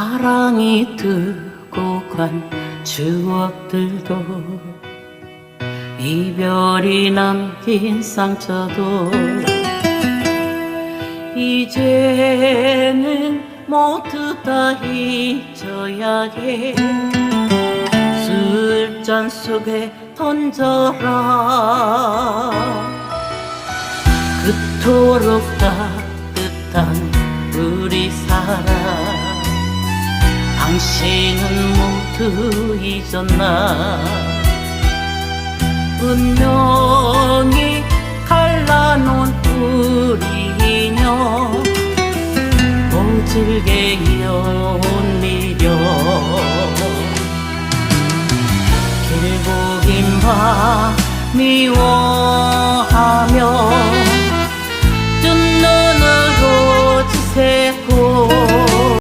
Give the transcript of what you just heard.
사랑이 두고 간 추억들도 이별이 남긴 상처도 이제는 모두 다 잊어야 해. 술잔 속에 던져라. 그토록 따뜻한 우리 사랑 당신은 모두 잊었나? 운명이 갈라놓은 우리 인연. 모질게 이어온 미련. 길고 긴 밤이 원